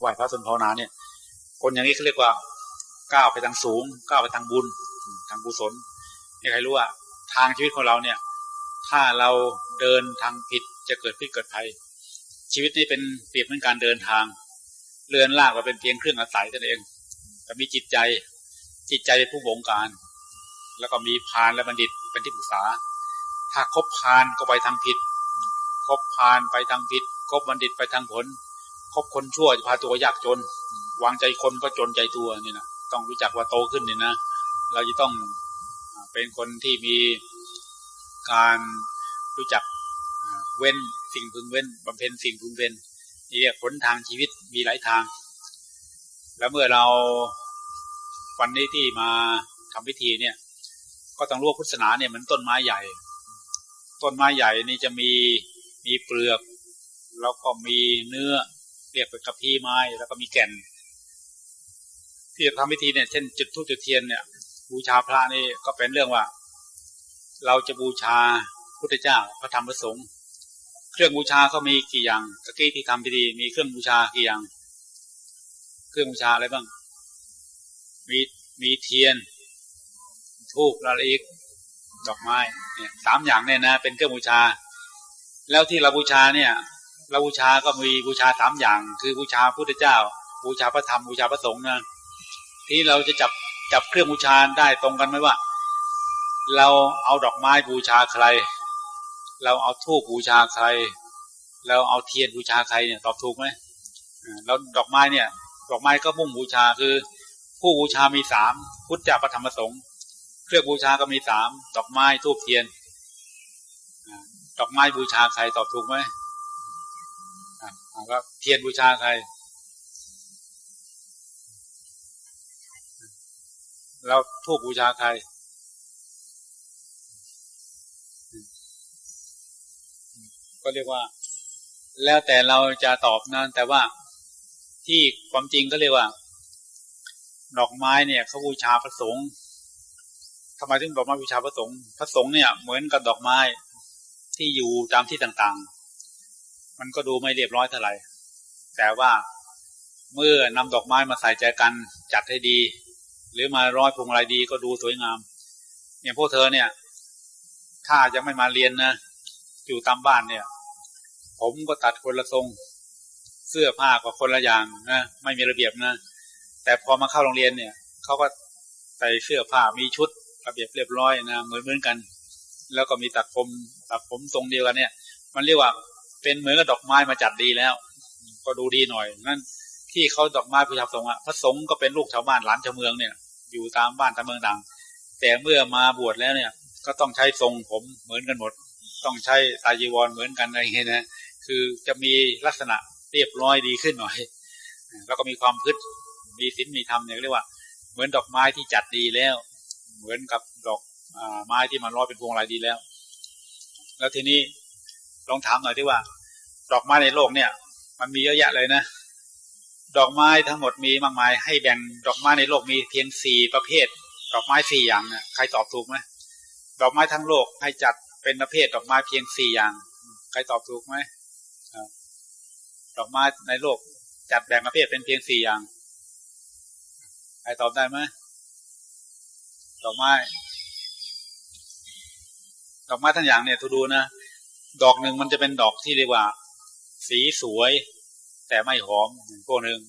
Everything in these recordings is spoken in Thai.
ไหว้พระสนภาวนาเนี่ย คนอย่างนี้เขาเรียกว่าก้าวไปทางสูงก้าวไปทางบุญทางกุศลนี่ใครรู้ว่าทางชีวิตของเราเนี่ย ถ้าเราเดินทางผิดจะเกิดพิษเกิดภัย ชีวิตนี้เป็นเปรียบเหมือนการเดินทาง เรือนลากก็เป็นเพียงเครื่องอาศัยนั่นเองแต่มีจิตใจจิตใจเป็นผู้บงการ แล้วก็มีพานและบัณฑิตเป็นที่ปรึกษา ถ้าคบพานก็ไปทางผิด คบพานไปทางผิด คบบัณฑิตไปทางผล คบคนชั่วจะพาตัวยากจน วางใจคนก็จนใจตัวนี่นะต้องรู้จักว่าโตขึ้นนี่นะ เราจะต้องเป็นคนที่มีการรู้จักเว้นสิ่งพึงเว้นบำเพ็ญสิ่งพึงเว้นนี่เรียกผลทางชีวิตมีหลายทาง แล้วเมื่อเราวันนี้ที่มาทำพิธีเนี่ย ก็ต้องรู้ว่าพุทธศาสนาเนี่ยเหมือนต้นไม้ใหญ่ ต้นไม้ใหญ่นี่จะมีมีเปลือก แล้วก็มีเนื้อ เรียกเป็นกระพี้ไม้แล้วก็มีแก่น ที่จะทำพิธีเนี่ยเช่นจุดทูบจุดเทียนเนี่ย บูชาพระนี่ก็เป็นเรื่องว่า เราจะบูชาพุทธเจ้าพระธรรมพระสงฆ์เครื่องบูชาเขามีกี่อย่างตะกี้ที่ทำพิธีมีเครื่องบูชากี่อย่าง เครื่องบูชาอะไรบ้าง มีมีเทียนทูบละอีกดอกไม้เนี่ยสามอย่างเนี่ยนะ เป็นเครื่องบูชา แล้วที่เราบูชาเนี่ย เราบูชาก็มีบูชาสามอย่าง คือบูชาพุทธเจ้า บูชาพระธรรมบูชาพระสงฆ์นะที่เราจะจับจับเครื่องบูชาได้ตรงกันไหมว่า เราเอาดอกไม้บูชาใคร เราเอาทูบบูชาใคร เราเอาเทียนบูชาใครเนี่ยตอบถูกไหมแล้วดอกไม้เนี่ย ดอกไม้ก็มุ่งบูชาคือ ผู้บูชามีสามพุทธเจ้าพระธรรมพระสงฆ์เครื่องบูชาก็มีสามดอกไม้ทูบเทียนดอกไม้บูชาใครตอบถูกไหม ก็เทียนบูชาใคร แล้วทูบบูชาใคร ก็เรียกว่า แล้วแต่เราจะตอบนะแต่ว่าที่ความจริงก็เรียกว่า ดอกไม้เนี่ยเขาบูชาพระสงฆ์ทำไมถึงดอกไม้บูชาพระสงฆ์พระสงฆ์เนี่ยเหมือนกับดอกไม้ที่อยู่ตามที่ต่างๆ มันก็ดูไม่เรียบร้อยเท่าไหร่แต่ว่าเมื่อนำดอกไม้มาใส่ใจกันจัดให้ดี หรือมาร้อยพวงอะไรดีก็ดูสวยงาม อย่างพวกเธอเนี่ย ถ้าจะไม่มาเรียนนะอยู่ตามบ้านเนี่ย ผมก็ตัดคนละทรง เสื้อผ้าก็คนละอย่างนะไม่มีระเบียบนะแต่พอมาเข้าโรงเรียนเนี่ยเขาก็ใส่เสื้อผ้ามีชุดระเบียบเรียบร้อยนะเหมือนเหมือนกัน แล้วก็มีตัดผมตัดผมทรงเดียวกันเนี่ย มันเรียกว่า เป็นเหมือนกับดอกไม้มาจัดดีแล้ว ก็ดูดีหน่อยนั่นที่เขาดอกไม้ผู้ชาวสงฆ์อะพระสงฆ์ก็เป็นลูกชาวบ้านหลานชาวเมืองเนี่ย อยู่ตามบ้านตามเมืองต่าง แต่เมื่อมาบวชแล้วเนี่ย ก็ต้องใช้ทรงผมเหมือนกันหมด ต้องใช้ตาจีวรเหมือนกันอะไรเงี้ยนะคือจะมีลักษณะเรียบร้อยดีขึ้นหน่อย แล้วก็มีความพึดมีศีลมีธรรมเนี่ยเรียกว่า เหมือนดอกไม้ที่จัดดีแล้ว เหมือนกับดอกอไม้ที่มันร้อยเป็นพวงอะไรดีแล้ว แล้วทีนี้ ลองถามหน่อยที่ว่า ดอกไม้ในโลกเนี่ย มันมีเยอะแยะเลยนะ ดอกไม้ทั้งหมดมีมากมาย ให้แบ่งดอกไม้ในโลกมีเพียงสี่ประเภท ดอกไม้สี่อย่างเนี่ยใครตอบถูกไหมดอกไม้ทั้งโลกให้จัดเป็นประเภท ดอกไม้เพียงสี่อย่าง ใครตอบถูกไหมดอกไม้ในโลกจัดแบ่งประเภทเป็นเพียงสี่อย่าง ใครตอบได้ไหมดอกไม้ ดอกไม้ทั้งอย่างเนี่ยทุดูนะ ดอกหนึ่งมันจะเป็นดอกที่เรียกว่า สีสวย แต่ไม่หอมพวกหนึ่ง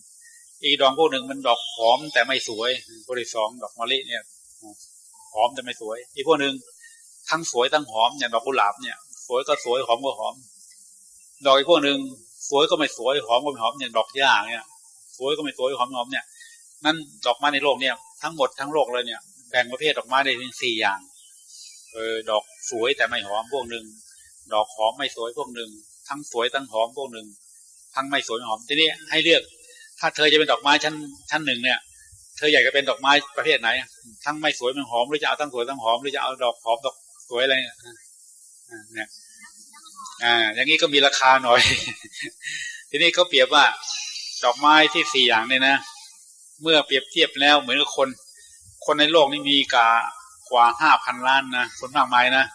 อีกดอกพวกหนึ่งมันดอกหอมแต่ไม่สวยพวกที่สองดอกมะลิเนี่ยหอมแต่ไม่สวย อีกพวกหนึ่งทั้งสวยทั้งหอมอย่างดอกกุหลาบเนี่ย สวยก็สวยหอมก็หอม ดอกอีกพวกหนึ่งสวยก็ไม่สวยหอมก็ไม่หอมอย่างดอกหญ้าเนี่ยสวยก็ไม่สวยหอมหอมเนี่ยนั่นดอกไม้ในโลกเนี่ยทั้งหมดทั้งโลกเลยเนี่ยแบ่งประเภทดอกไม้ได้เป็นสี่อย่างเออดอกสวยแต่ไม่หอมพวกหนึ่ง ดอกหอมไม่สวยพวกหนึ่ง ทั้งสวยทั้งหอมพวกหนึ่ง ทั้งไม่สวยหอม ทีนี้ให้เลือก ถ้าเธอจะเป็นดอกไม้ชั้นชั้นหนึ่งเนี่ย เธออยากจะเป็นดอกไม้ประเภทไหน ทั้งไม่สวยมันหอมหรือจะเอาทั้งสวยทั้งหอมหรือจะเอาดอกหอมดอกสวยอะไรเนี่ยอ่า อย่างนี้ก็มีราคาหน่อย ทีนี้เขาเปรียบว่า ดอกไม้ที่สี่อย่างเนี่ยนะ เมื่อเปรียบเทียบแล้วเหมือนกับคน คนในโลกนี้มีกากว่าห้าพันล้านนะคนมากมายนะ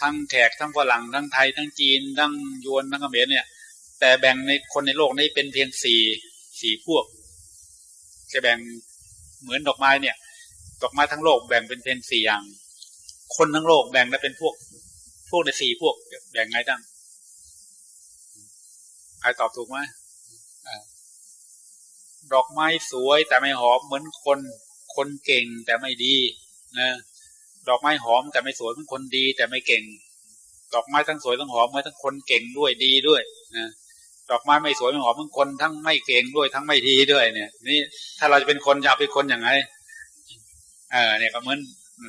ทั้งแขกทั้งฝรั่งทั้งไทยทั้งจีน ทั้งยวนทั้งเขมรเนี่ย แต่แบ่งในคนในโลกนี้เป็นเพียงสี่สี่พวก จะแบ่งเหมือนดอกไม้เนี่ย ดอกไม้ทั้งโลกแบ่งเป็นเป็นสี่อย่าง คนทั้งโลกแบ่งได้เป็นพวก พวกในสี่พวก แบ่งไงตั้งใครตอบถูกไหมดอกไม้สวยแต่ไม่หอมเหมือนคน คนเก่งแต่ไม่ดีนะ ดอกไม้หอมแต่ไม่สวยเหมือนคนดี แต่ไม่เก่ง ดอกไม้ทั้งสวยทั้งหอมเหมือนทั้งคนเก่งด้วยดีด้วยนะดอกไม้ไม่สวยไม่หอมทั้งคนทั้งไม่เก่งด้วยทั้งไม่ดีด้วย เนี่ย นี่ถ้าเราจะเป็นคนจะเป็นคนอย่างไรเออเนี่ยก็เหมือน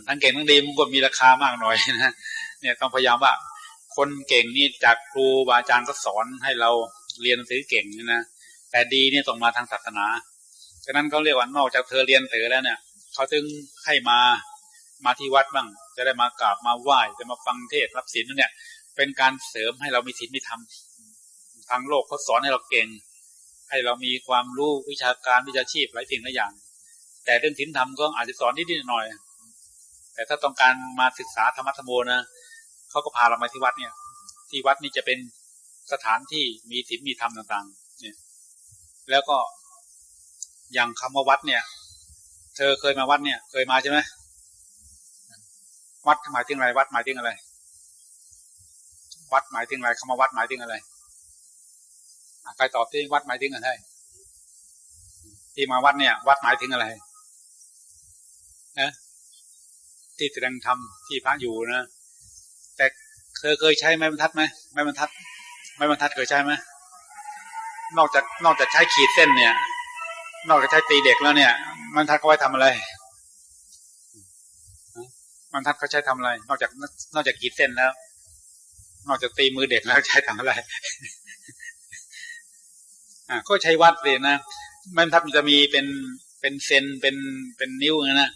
ทั้งเก่งทั้งดีมันก็มีราคามากหน่อยนะเนี่ยต้องพยายามว่า คนเก่งนี่จากครูบาอาจารย์ก็สอนให้เราเรียนหนังสือเก่งนะแต่ดีเนี่ยต้องมาทางศาสนาฉะนั้นเขาเรียกว่านอกจากเธอเรียนเสือแล้วเนี่ยเขาจึงให้มา มาที่วัดบ้าง จะได้มากราบมาไหว้จะมาฟังเทศรับศีลนั่นเนี่ยเป็นการเสริมให้เรามีศีลมีธรรมทางโลกเขาสอนให้เราเก่ง ให้เรามีความรู้วิชาการวิชาชีพหลายสิ่งหลายอย่าง แต่เรื่องศีลธรรมก็อาจจะสอนนิดๆหน่อย แต่ถ้าต้องการมาศึกษาธรรมะธรรมโมนะเขาก็พาเรามาที่วัดเนี่ย ที่วัดนี่จะเป็นสถานที่มีศีลมีธรรมต่างๆ เนี่ย แล้วก็อย่างคำว่าวัดเนี่ย เธอเคยมาวัดเนี่ย เคยมาใช่ไหม วัดหมายถึงอะไร วัดหมายถึงอะไร วัดหมายถึงอะไรคำว่าวัดหมายถึงอะไรใครตอบที่วัดหมายถึงอะไรที่มาวัดเนี่ย วัดหมายถึงอะไรนะที่แสดงธรรมที่พระอยู่นะแต่เคยเคยใช้ไม้บรรทัดไหมไม้บรรทัดไม้บรรทัดเคยใช้ไหมนอกจากนอกจากใช้ขีดเส้นเนี่ย นอกจากใช้ตีเด็กแล้วเนี่ยไม้บรรทัดเขาไว้ทำอะไร บรรทัดเขาใช้ทำอะไร นอกจากนอกจากขีดเส้นแล้ว นอกจากตีมือเด็กแล้วใช้ทำอะไรอ่าก็ใช้วัดเลยนะมันทับจะมีเป็นเป็นเซนเป็นเป็นนิ้วนะ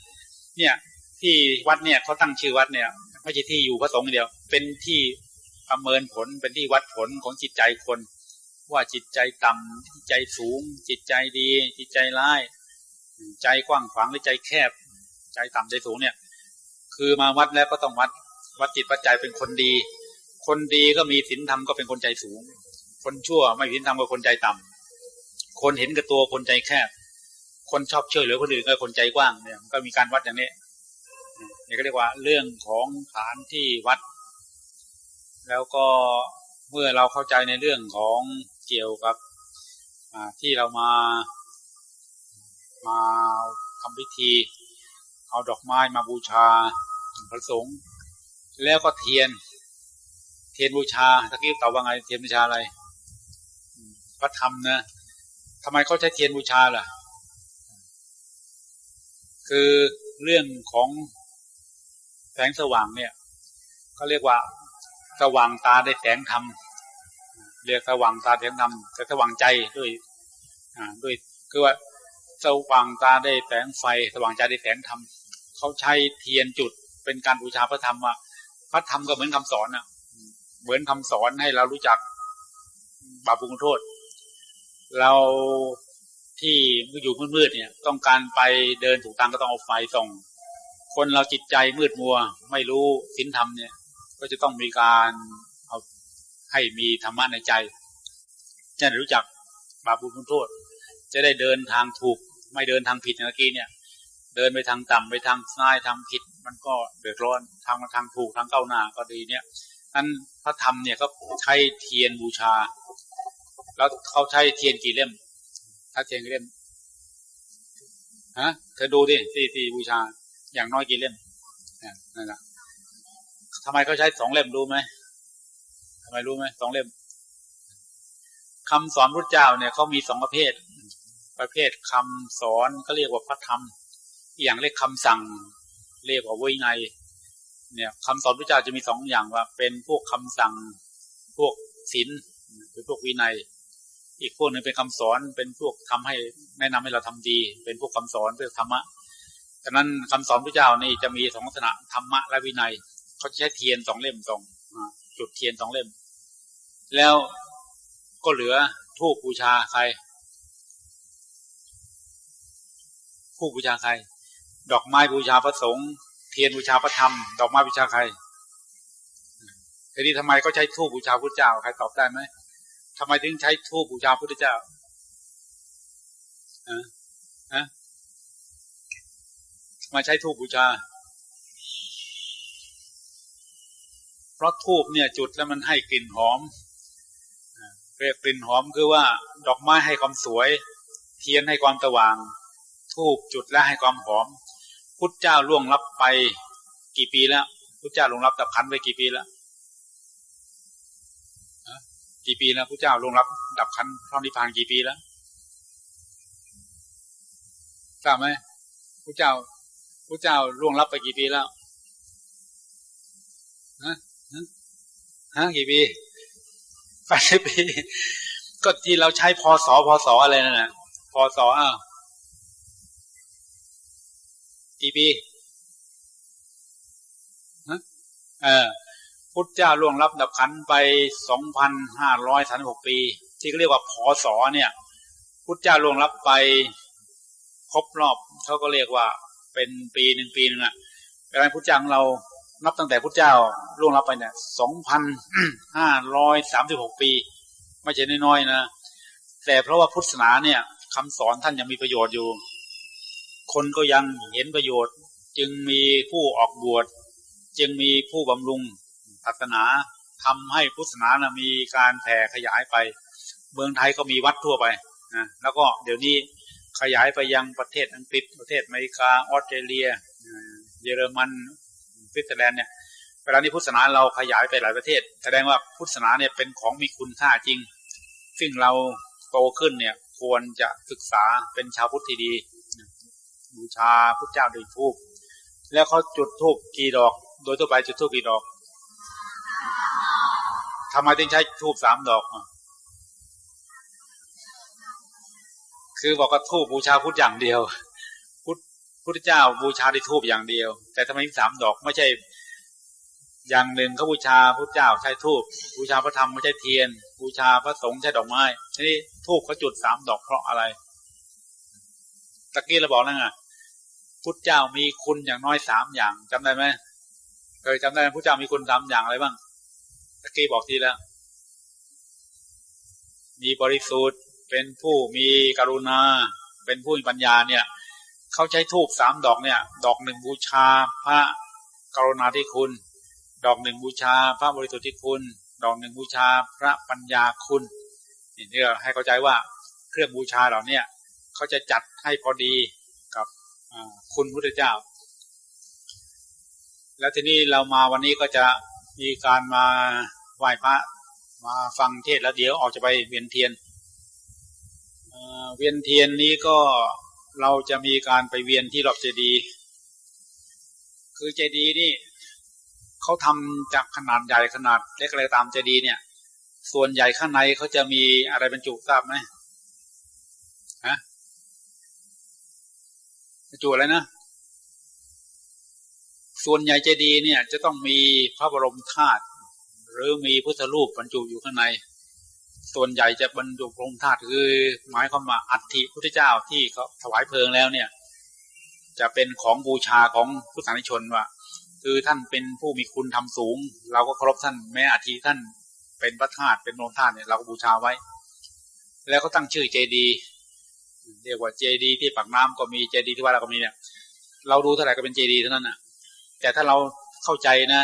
เนี่ยที่วัดเนี่ยเขาตั้งชื่อวัดเนี่ยไม่ใช่ที่อยู่พระสงฆ์เดียว เป็นที่ประเมินผลเป็นที่วัดผลของจิตใจคน ว่าจิตใจต่ำจิตใจสูง จิตใจดี จิตใจร้าย ใจกว้างขวางหรือใจแคบ ใจต่ำใจสูงเนี่ย คือมาวัดแล้วก็ต้องวัดวัดจิตปัจจัยเป็นคนดี คนดีก็มีศีลธรรมก็เป็นคนใจสูง คนชั่วไม่ศีลธรรมก็คนใจต่ำคนเห็นกับตัวคนใจแคบ คนชอบช่วยเหลือคนอื่นก็คนใจกว้างเนี่ยก็มีการวัดอย่างนี้นี่ก็เรียกว่าเรื่องของฐานที่วัด แล้วก็เมื่อเราเข้าใจในเรื่องของเกี่ยวกับที่เรามามาทำพิธี เอาดอกไม้มาบูชาพระสงฆ์แล้วก็เทียน เทียนบูชาตะกี้ตอบว่าไง เทียนบูชาอะไรพระธรรมนะทำไมเขาใช้เทียนบูชาล่ะ คือเรื่องของแสงสว่างเนี่ยเขาเรียกว่าสว่างตาได้แสงธรรมเรียกสว่างตาแสงธรรมแต่สว่างใจด้วย อ่า ด้วยคือว่า สว่างตาได้แสงไฟ สว่างใจได้แสงธรรมเขาใช้เทียนจุดเป็นการบูชาพระธรรมว่าพระธรรมก็เหมือนคำสอนอะ เหมือนคำสอนให้เรารู้จักบาปบุญโทษ เราที่อยู่มืดๆเนี่ย ต้องการไปเดินถูกทางก็ต้องเอาไฟส่อง คนเราจิตใจมืดมัว ไม่รู้ศีลธรรมเนี่ย ก็จะต้องมีการเอาให้มีธรรมะในใจจะรู้จักบาปบุญคุณโทษ จะได้เดินทางถูก ไม่เดินทางผิดเมื่อกี้เนี่ย เดินไปทางต่ำไปทางซ้ายทางผิด มันก็เดือดร้อนทางมาทางถูกทางก้าวหน้าก็ดีเนี่ยนั้นพระธรรมเนี่ยก็ใช้เทียนบูชา แล้วเขาใช้เทียนกี่เล่มถ้าเทียนกี่เล่มฮะเธอดูดิที่ที่บูชา อย่างน้อยกี่เล่มนั่นแหละทำไมเขาใช้สองเล่มรู้ไหมทำไมรู้ไหมสองเล่มคำสอนพระเจ้าเนี่ยเขามีสองประเภท ประเภทคำสอนก็เรียกว่าพระธรรม อย่างเรียกคำสั่ง เรียกว่าวินัยเนี่ยคำสอนพระเจ้าจะมีสองอย่างว่า เป็นพวกคำสั่งพวกศีลหรือพวกวินัย อีกพวกหนึ่งเป็นคำสอนเป็นพวกทำให้แนะนำให้เราทำดี เป็นพวกคำสอนเพื่องธรรมะฉะนั้นคำสอนพระเจ้านี่จะมีสองลักษณะธรรมะและวินัยเขาใช้เทียนสองเล่มสองจุดเทียนสองเล่ม แล้วก็เหลือทูบบูชาใคร ผู้บูชาใคร ดอกไม้บูชาพระสงฆ์เทียนบูชาพระธรรม ดอกไม้บูชาใครทีนี้ทำไมเขาใช้ทูบบูชาพระเจ้าใครตอบได้ไหมทำไมถึงใช้ทูบบูชาพระพุทธเจ้าฮะมาใช้ทูบบูชา เพราะทูบเนี่ยจุดแล้วมันให้กลิ่นหอมเรียกกลิ่นหอมคือว่า ดอกไม้ให้ความสวย เทียนให้ความสว่าง ทูบจุดและให้ความหอม พุทธเจ้าล่วงลับไปกี่ปีแล้ว พุทธเจ้าลงลับตับขันไปกี่ปีแล้วกี่ปีแล้วพุทธเจ้าลงลับดับขันพระนิพพานกี่ปีแล้วทราบไหมพุทธเจ้าพุทธเจ้าล่วงลับไปกี่ปีแล้วฮะฮะกี่ปีแปดสิบปี ก็ที่เราใช้พศพศอะไรนั่นนะพศอ้าว กี่ปีฮะเออพุทธเจ้าล่วงรับดับขันไปสองพันห้าร้อยสามหกปี ที่เขาเรียกว่าพศเนี่ย พุทธเจ้าล่วงรับไปครบรอบเขาก็เรียกว่าเป็นปีหนึ่งปีหนึ่งอะแต่พุทธเจ้าของเรานับตั้งแต่พุทธเจ้าล่วงรับไปเนี่ยสองพันห้าร้อยสามสิบหกปี ไม่ใช่น้อยๆนะแต่เพราะว่าพุทธศาสนาเนี่ยคำสอนท่านยังมีประโยชน์อยู่ คนก็ยังเห็นประโยชน์ จึงมีผู้ออกบวช จึงมีผู้บำรุงศาสนาทำให้พุทธศาสนานะมีการแผ่ขยายไป เมืองไทยก็มีวัดทั่วไปนะแล้วก็เดี๋ยวนี้ขยายไปยังประเทศอังกฤษประเทศอเมริกาออสเตรเลีย เยอรมันสวิตเซอร์แลนด์เนี่ยเวลานี้พุทธศาสนาเราขยายไปหลายประเทศ แสดงว่าพุทธศาสนาเนี่ยเป็นของมีคุณค่าจริง ซึ่งเราโตขึ้นเนี่ยควรจะศึกษาเป็นชาวพุทธที่ดี บูชาพุทธเจ้าด้วยทูบแล้วเขาจุดทูบกี่ดอก โดยทั่วไปจุดทูบกี่ดอกทำไมถึงใช้ทูบสามดอก คือบอกว่าทูบบูชาพุทธอย่างเดียว พุทธพุทธเจ้าบูชาด้วยทูบอย่างเดียว แต่ทำไมสามดอกไม่ใช่อย่างหนึ่งเขาบูชาพุทธเจ้าใช้ทูบบูชาพระธรรมไม่ใช่เทียน บูชาพระสงฆ์ใช้ดอกไม้ทีนี้ทูบเขาจุดสามดอกเพราะอะไร ตะกี้เราบอกแล้วไง พุทธเจ้ามีคุณอย่างน้อยสามอย่างจำได้ไหมเคยจำได้ไหมพุทธเจ้ามีคุณสามอย่างอะไรบ้างตะกี้บอกทีแล้ว มีบริสุทธิ์เป็นผู้มีกรุณา เป็นผู้มีปัญญาเนี่ยเขาใช้ทูบสามดอกเนี่ย ดอกหนึ่งบูชา พระกรุณาที่คุณ ดอกหนึ่งบูชา พระบริสุทธิ์ที่คุณ ดอกหนึ่งบูชา พระปัญญาคุณนี่เนี่ยให้เข้าใจว่าเครื่องบูชาเหล่านี้เขาจะจัดให้พอดี คุณพุทธเจ้า แล้วทีนี้เรามาวันนี้ก็จะมีการมาไหว้พระมาฟังเทศแล้วเดี๋ยวออกจะไปเวียนเทียนเวียนเทียนนี้ก็เราจะมีการไปเวียนที่รอบเจดีย์คือเจดีย์นี่เขาทำจากขนาดใหญ่ขนาดเล็กอะไรตามเจดีย์เนี่ย ส่วนใหญ่ข้างในเขาจะมีอะไรบรรจุทราบไหม บรรจุอะไรนะ ส่วนใหญ่เจดีย์เนี่ย จะต้องมีพระบรมธาตุหรือมีพุทธรูปบรรจุอยู่ข้างใน ส่วนใหญ่จะบรรจุพระบรมธาตุคือหมายความว่าอัฐิพุทธเจ้าที่เขาถวายเพลิงแล้วเนี่ย จะเป็นของบูชาของพุทธานิชนว่าคือท่านเป็นผู้มีคุณทำสูง เราก็เคารพท่านแม้อัฐิท่านเป็นพระธาตุเป็นโนธาตุเนี่ยเราก็บูชาไว้ แล้วก็ตั้งชื่อเจดี เรียกว่าเจดีที่ปากน้ำก็มีเจดีที่ว่าเราก็มีเนี่ยเราดูเท่าไหร่ก็เป็นเจดีเท่านั้นอะ แต่ถ้าเราเข้าใจนะ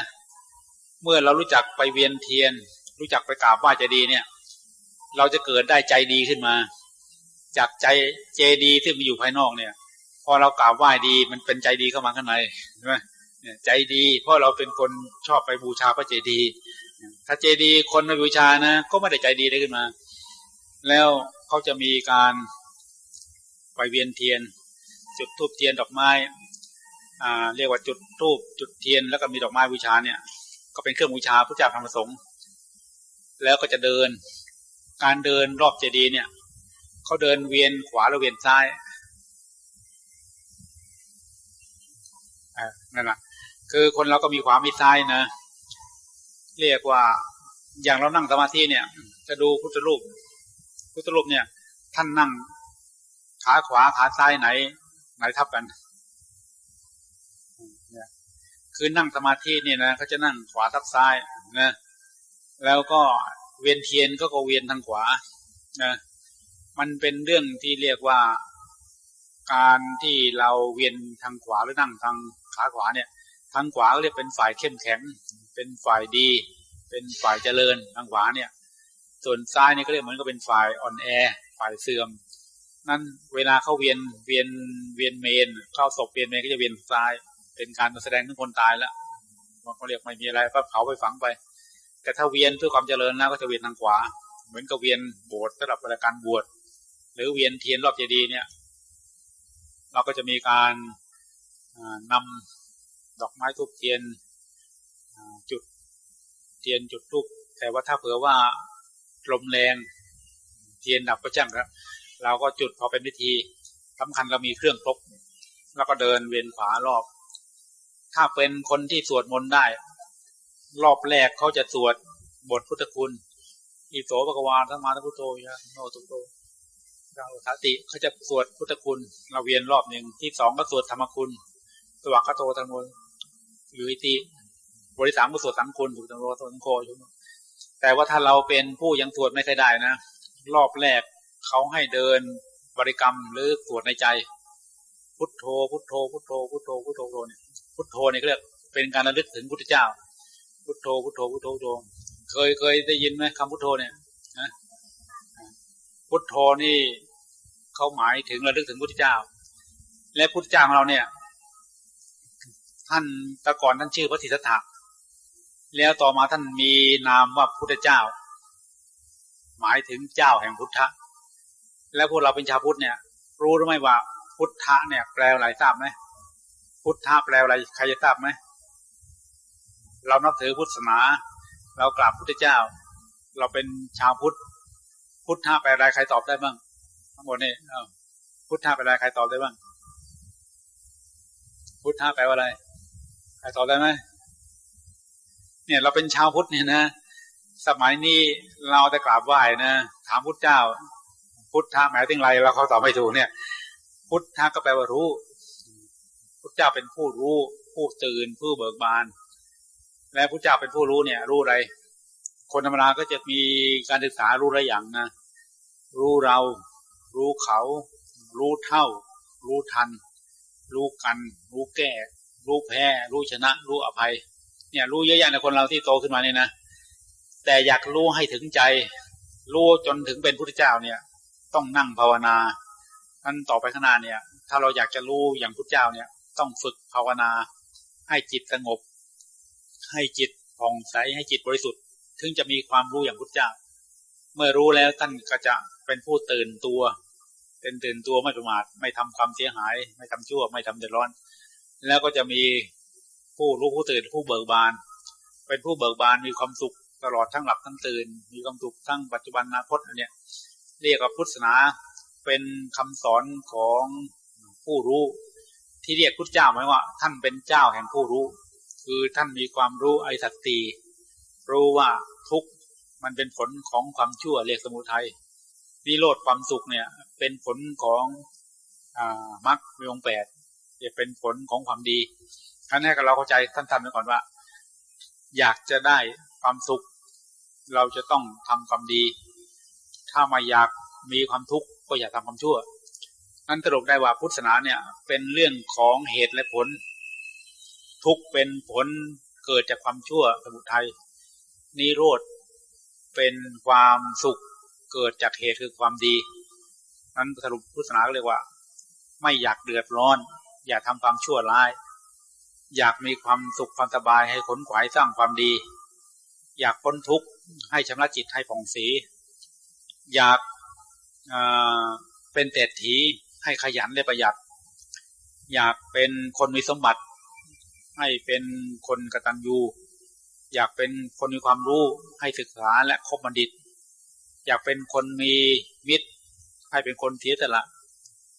เมื่อเรารู้จักไปเวียนเทียน รู้จักไปกราบไหว้เจดีเนี่ย เราจะเกิดได้ใจดีขึ้นมา จากใจเจดีที่มีอยู่ภายนอกเนี่ย พอเรากราบไหว้ดีมันเป็นใจดีเข้ามาข้างในใช่ไหมใจดี เพราะเราเป็นคนชอบไปบูชาพระเจดีถ้าเจดีคนไม่บูชานะ ก็ไม่ได้ใจดีได้ขึ้นมา แล้วเขาจะมีการ ไปเวียนเทียน จุดทูบเทียนดอกไม้อ่าเรียกว่าจุดทูบจุดเทียนแล้วก็มีดอกไม้บูชาเนี่ย ก็เป็นเครื่องบูชาพระเจ้าธรรมสงฆ์แล้วก็จะเดิน การเดินรอบเจดีย์เนี่ยเขาเดินเวียนขวาหรือเวียนซ้ายนั่นแหละคือคนเราก็มีขวามีซ้ายนะ เรียกว่าอย่างเรานั่งสมาธิเนี่ย จะดูพุทธรูปพุทธรูปเนี่ย ท่านนั่ง ขาขวาขาซ้ายไหน ไหนทับกันคือนั่งสมาธิเนี่ยนะเขาจะนั่งขวาทับซ้ายนะแล้วก็เวียนเทียนก็ก็เวียนทางขวานะมันเป็นเรื่องที่เรียกว่าการที่เราเวียนทางขวาหรือนั่งทางขาขวาเนี่ย ทางขวาเรียกเป็นฝ่ายเข้มแข็ง เป็นฝ่ายดี เป็นฝ่ายเจริญทางขวาเนี่ย ส่วนซ้ายนี่ก็เรียกเหมือนก็เป็นฝ่ายอ่อนแอ ฝ่ายเสื่อม นั่นเวลาเขาเวียนเวียนเวียนเมน เข้าศพเวียนเมนก็จะเวียนซ้าย เป็นการแสดงถึงคนตายแล้วเขาเรียกไม่มีอะไรก็เผาไปฝังไป แต่ถ้าเวียนเพื่อความเจริญนะก็จะเวียนทางขวา เหมือนกับเวียนโบสถ์สำหรับการบวชหรือเวียนเทียนรอบเจดีย์เนี่ย เราก็จะมีการนำดอกไม้ทุบเทียนจุดเทียนจุดทุบแต่ว่าถ้าเผื่อว่าลมแรงเทียนดับก็ช่างครับ เราก็จุดพอเป็นพิธีสำคัญเรามีเครื่องครบแล้วก็เดินเวียนขวารอบ ถ้าเป็นคนที่สวดมนต์ได้ รอบแรกเขาจะสวดบทพุทธคุณอิโสปกวาธรรมาทพุทโธยะโนตุโตเราสาติเขาจะสวดพุทธคุณ เราเวียนรอบหนึ่งที่สองก็สวดธรรมคุณ สวักโตธรรมนอยู่ที่บริสามก็สวดสังคุณสุตโรสังโฆแต่ว่าถ้าเราเป็นผู้ยังสวดไม่เคยได้นะ รอบแรก เขาให้เดินบริกรรมหรือสวดในใจ พุทโธ พุทโธ พุทโธ พุทโธ พุทโธเนี่ยพุทโธนี่เรียกเป็นการระลึกถึงพุทธเจ้า พุทโธ พุทโธ พุทโธพุทโธเคยเคยได้ยินไหมคำพุทโธเนี่ยนะพุทโธนี่เขาหมายถึงระลึกถึงพุทธเจ้า และพุทธเจ้าของเราเนี่ย ท่านตะก่อนท่านชื่อพระศิทธะแล้วต่อมาท่านมีนามว่าพุทธเจ้า หมายถึงเจ้าแห่งพุทธะ แล้วพวกเราเป็นชาวพุทธเนี่ย รู้หรือไม่ว่า พุทธะเนี่ย แปลอะไรทราบไหมพุทธะแปลอะไรใครจะทราบไหมเรานับถือพุทธศาสนา เรากราบพุทธเจ้า เราเป็นชาวพุทธ พุทธะแปลอะไรใครตอบได้บ้างทั้งหมดนี่พุทธะแปลอะไรใครตอบได้บ้างพุทธะแปลว่าอะไรใครตอบได้ไหมเนี่ยเราเป็นชาวพุทธเนี่ยนะ สมัยนี้เราจะกราบไหว้นะถามพุทธเจ้า พุทธะหมายถึงอะไรเราเขาตอบไม่ถูกเนี่ย พุทธะก็แปลว่ารู้ พุทธเจ้าเป็นผู้รู้ ผู้ตื่นผู้เบิกบาน และพุทธเจ้าเป็นผู้รู้เนี่ย รู้อะไร คนธรรมดาก็จะมีการศึกษารู้อะไรอย่างนะรู้เรา รู้เขา รู้เท่า รู้ทัน รู้กัน รู้แก้ รู้แพ้ รู้ชนะ รู้อภัย เนี่ย รู้เยอะแยะในคนเราที่โตขึ้นมาเนี่ยนะแต่อยากรู้ให้ถึงใจ รู้จนถึงเป็นพุทธเจ้าเนี่ย ต้องนั่งภาวนาท่านต่อไปข้างหน้าเนี่ย ถ้าเราอยากจะรู้อย่างพุทธเจ้าเนี่ย ต้องฝึกภาวนา ให้จิตสงบ ให้จิตผ่องใสให้จิตบริสุทธิ์ ถึงจะมีความรู้อย่างพุทธเจ้า เมื่อรู้แล้วท่านก็จะเป็นผู้ตื่นตัว เป็นตื่นตัวไม่ประมาท ไม่ทำความเสียหาย ไม่ทำชั่ว ไม่ทำเดือดร้อน แล้วก็จะมีผู้รู้ผู้ตื่นผู้เบิกบาน เป็นผู้เบิกบานมีความสุขตลอดทั้งหลับทั้งตื่น มีความสุขทั้งปัจจุบันอนาคตอันเนี้ย เรียกว่าพุทธศาสนาเป็นคำสอนของผู้รู้ ที่เรียกพุทธเจ้าหมายว่า ท่านเป็นเจ้าแห่งผู้รู้ คือท่านมีความรู้ไอสัตตีรู้ว่าทุกมันเป็นผลของความชั่วเรียกสมุทัยนิโรธความสุขเนี่ยเป็นผลของอมรรคมีองแปดจะเป็นผลของความดีท่านให้กับเราเข้าใจท่านทำไปก่อนว่า อยากจะได้ความสุข เราจะต้องทำความดี ถ้ามาอยากมีความทุกข์ก็อย่าทำความชั่ว นั้นสรุปได้ว่าพุทธศาสนาเนี่ยเป็นเรื่องของเหตุและผล ทุกเป็นผลเกิดจากความชั่วสมุทัยนิโรธเป็นความสุขเกิดจากเหตุคือความดี นั้นสรุปพุทธศาสนาเรียกว่า ไม่อยากเดือดร้อน อย่าทำความชั่วร้าย อยากมีความสุขความสบายให้ขนขวายสร้างความดี อยากพ้นทุกข์ให้ชำระจิตให้ผ่องสี อยากเป็นเศรษฐีให้ขยันและประหยัด อยากเป็นคนมีสมบัติ ให้เป็นคนกตัญญูอยากเป็นคนมีความรู้ให้ศึกษาและคบบัณฑิต อยากเป็นคนมีมิตร ให้เป็นคนเทียสละ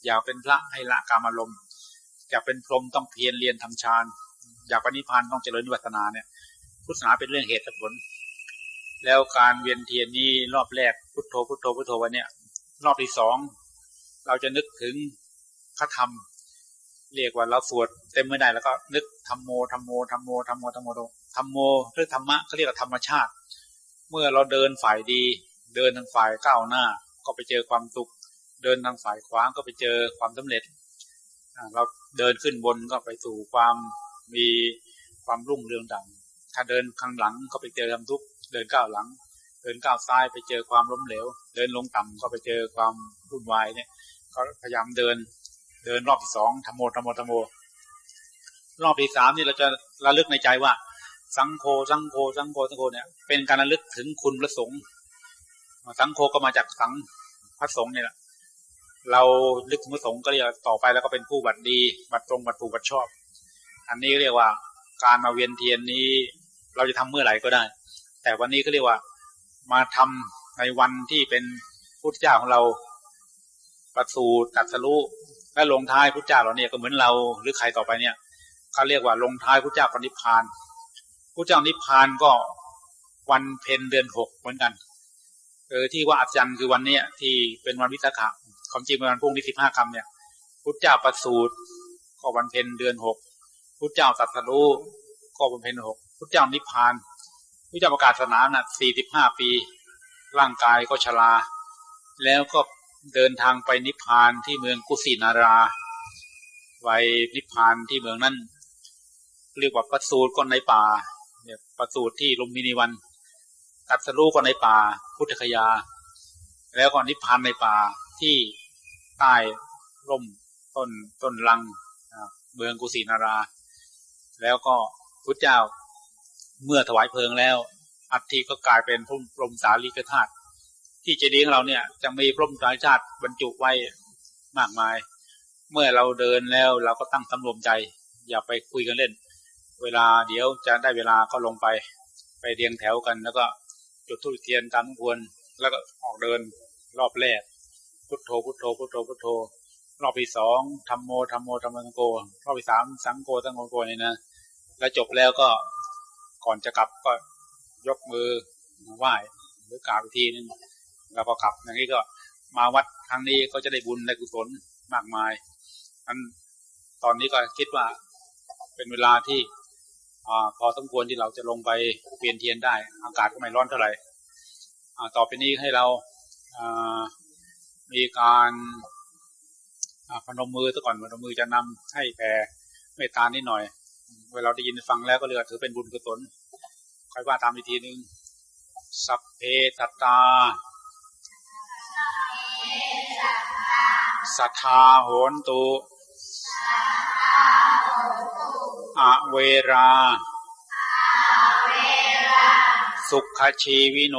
อยากเป็นพระให้ละกามารมณ์อยากเป็นพรหมต้องเพียรเรียนทำฌาน อยากปณิพานต้องเจริญวิปัสนาเนี่ยพุทธศาสนาเป็นเรื่องเหตุผล แล้วการเวียนเทียนนี้รอบแรกพุทโธพุทโธพุทโธวันเนี้ยรอบที่สองเราจะนึกถึงพระธรรม เรียกว่าเราสวดเต็มไม่ได้แล้วก็นึกธรรมโมธรรมโมธรรมโมธรรมโมธรรมโมธรรมโมหรือธรรมะเขาเรียกว่าธรรมชาติ เมื่อเราเดินฝ่ายดี เดินทางฝ่ายก้าวหน้า ก็ไปเจอความสุขเดินทางฝ่ายขวางก็ไปเจอความสำเร็จเราเดินขึ้นบนก็ไปสู่ความมีความรุ่งเรืองดังถ้าเดินข้างหลังก็ไปเจอความทุกข์ เดินก้าวหลัง เดินก้าวซ้ายไปเจอความล้มเหลว เดินลงต่ำก็ไปเจอความวุ่นวายเนี่ยก็พยายามเดิน เดินรอบที่สองธรรมโมธรรมโมธรรมโม รอบที่สามนี่เราจะระลึกในใจว่า สังโฆสังโฆสังโฆสังโฆเนี่ยเป็นการระลึกถึงคุณพระสงฆ์สังโฆก็มาจากสังพระสงฆ์เนี่ยแหละเราลึกถึงพระสงฆ์ก็เรียกต่อไปแล้วก็เป็นผู้บัตรดี บัตรตรงบัตรถูกบัตรชอบ อันนี้เรียกว่าการมาเวียนเทียนนี้ เราจะทำเมื่อไหร่ก็ได้ แต่วันนี้ก็เรียกว่ามาทำในวันที่เป็นพุทธเจ้าของเราประสูติตัดสรุและลงท้ายพุทธเจ้าเราเนี่ยก็เหมือนเราหรือใครต่อไปเนี่ยเขาเรียกว่าลงท้ายพุทธเจ้าปณิพานพุทธเจ้านิพพานก็วันเพ็ญเดือนหกเหมือนกันเออที่ว่าอัศจรรย์คือวันเนี้ยที่เป็นวันวิสาขะความจริงเป็นวันพุ่งที่สิบห้าคำเนี่ย พุทธเจ้าประสูติก็วันเพ็ญเดือนหกพุทธเจ้าตัดสรุก็วันเพ็ญหกพุทธเจ้านิพพาน ทธเจ้าประกาศศาสนาน่ะสี่สิบห้าปี ร่างกายก็ชรา แล้วก็เดินทางไปนิพพานที่เมืองกุสินารา ไปนิพพานที่เมืองนั้น เรียกว่าประสูติก็ในป่าเนี่ยประสูติที่ลุมพินีวันตัดสรู้ก็ในป่า พุทธคยา แล้วก็นิพพานในป่าที่ใต้ร่มต้นต้นลังเมืองกุสินารา แล้วก็พุทธเจ้า เมื่อถวายเพลิงแล้ว อัฐิก็กลายเป็นพรมสาลีกธาตุที่เจดีย์ของเราเนี่ยจะมีพรมสาลีธาตุบรรจุไว้มากมาย เมื่อเราเดินแล้วเราก็ตั้งสำรวมใจ อย่าไปคุยกันเล่น เวลาเดี๋ยวจะได้เวลาก็ลงไป ไปเรียงแถวกัน แล้วก็จุดทูบเทียนตามควรแล้วก็ออกเดินรอบแรก พุทโธพุทโธพุทโธพุทโธ รอบที่สองธรรมโมธรรมโมธรรมังโก รอบที่สามสังโกสังโกเนี่ยนะแล้วจบแล้วก็ ก่อนจะกลับก็ยกมือไหว้หรือกราบอีกทีนึงแล้วก็กลับ อย่างนี้ก็มาวัดครั้งนี้ก็จะได้บุญได้กุศลมากมายอันตอนนี้ก็คิดว่าเป็นเวลาที่อพอสมควรที่เราจะลงไปเปลี่ยนเทียนได้ อากาศก็ไม่ร้อนเท่าไหร่ต่อไปนี้ให้เรามีการพนมมือซะก่อนพนมมือจะนำให้แผ่เมตตานิดหน่อย เวลาได้ยินฟังแล้วก็เรียกถือเป็นบุญกุศลค่อยว่าตามอีกทีหนึ่งสัพเพตตา สัทธาโหนตุ อเวรา สุขชีวิโน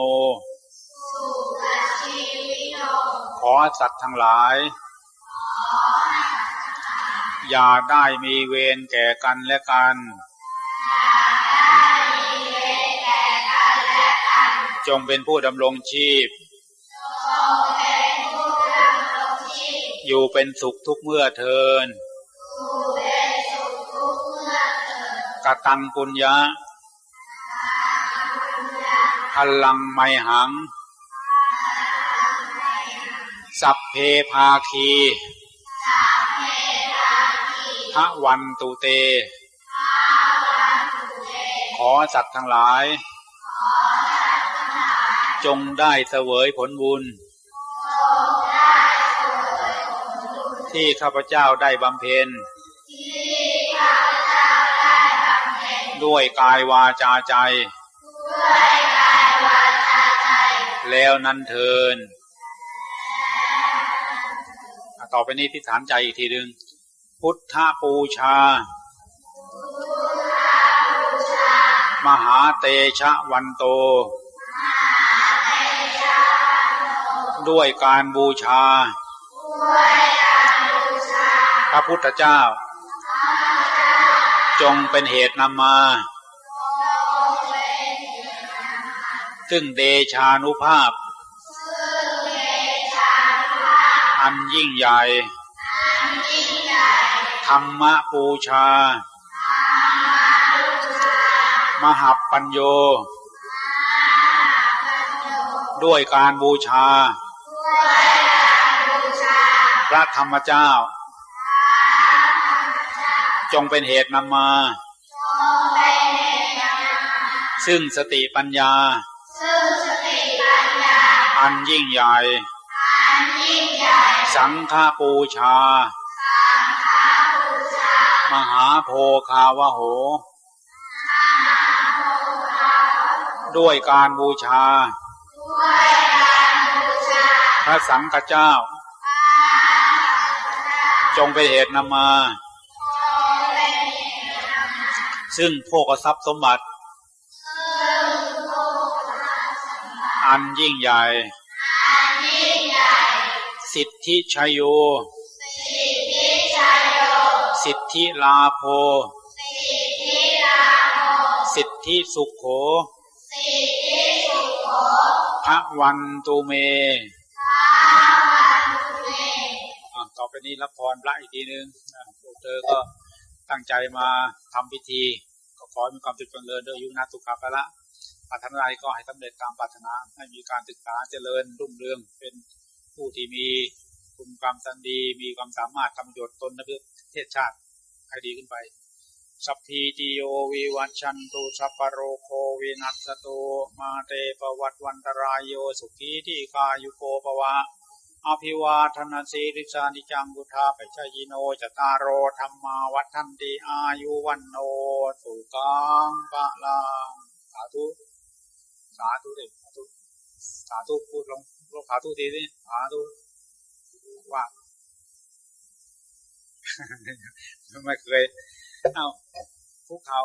ขอสัตว์ทั้งหลาย อย่าได้มีเวรแก่กันและกัน จงเป็นผู้ดำรงชีพ อยู่เป็นสุขทุกเมื่อเทินกตังปุญญะพลังไมหัง สัพเพภาคี พระวันตุเต ขอสัตว์ทั้งหลาย จงได้เสวยผลบุญ ที่ข้าพเจ้าได้บำเพ็ญ ด้วยกายวาจาใจ แล้วนั้นเทินต่อไปนี้ที่ฐานใจอีกทีหนึ่ง พุทธปูชา มหาเตชะวันโต ด้วยการบูชา พระพุทธเจ้า จงเป็นเหตุนำมา ซึ่งเดชานุภาพ อันยิ่งใหญ่ รรมปูชา มหับปัญโย ด้วยการบูชา พระธรรมเจ้า จงเป็นเหตุนำมา ซึ่งสติปัญญา อันยิ่งใหญ่ สังฆปูชา มหาโพคาวโห ด้วยการบูชา พระสังฆเจ้า จงเป็นเหตุนำมา ซึ่งโภกทรัพย์สมบัติ อันยิ่งใหญ่ สิทธิชัยโยสิท ธิลาโภ สิทธิสุขโขพระวันตุเมอะต่อไปนี้รับพรพระอีกทีนึงอะพวกเธอก็ตั้งใจมาทำพิธี ก็ขอให้มีความสุขจงเจริญด้วยอายุนาสุขภาละปรารถนาอะไรก็ให้สำเร็จตามปรารถนาให้มีการศึกษาเจริญรุ่งเรืองเป็นผู้ที่มีคุณความสันดี มีความสามารถทำประโยชน์ตนและประเทศชาติ ให้ดีขึ้นไป สัพพีติโยวิวัชชันตุสัพพะโรโควินัสตุมาเตปวัตวันตรายโยสุขีที่กายุโกปวะอภิวาทนาสีริสานิจังบุทาปชยิโนจตารโรธรรมาวัฒนติอายุวันโนสุกังปะลังสาธุสาธุดิสาธุสาธุพูดลงลงสาธุทีสิสาธุว่า ไม่เคย เอ้าภูเขา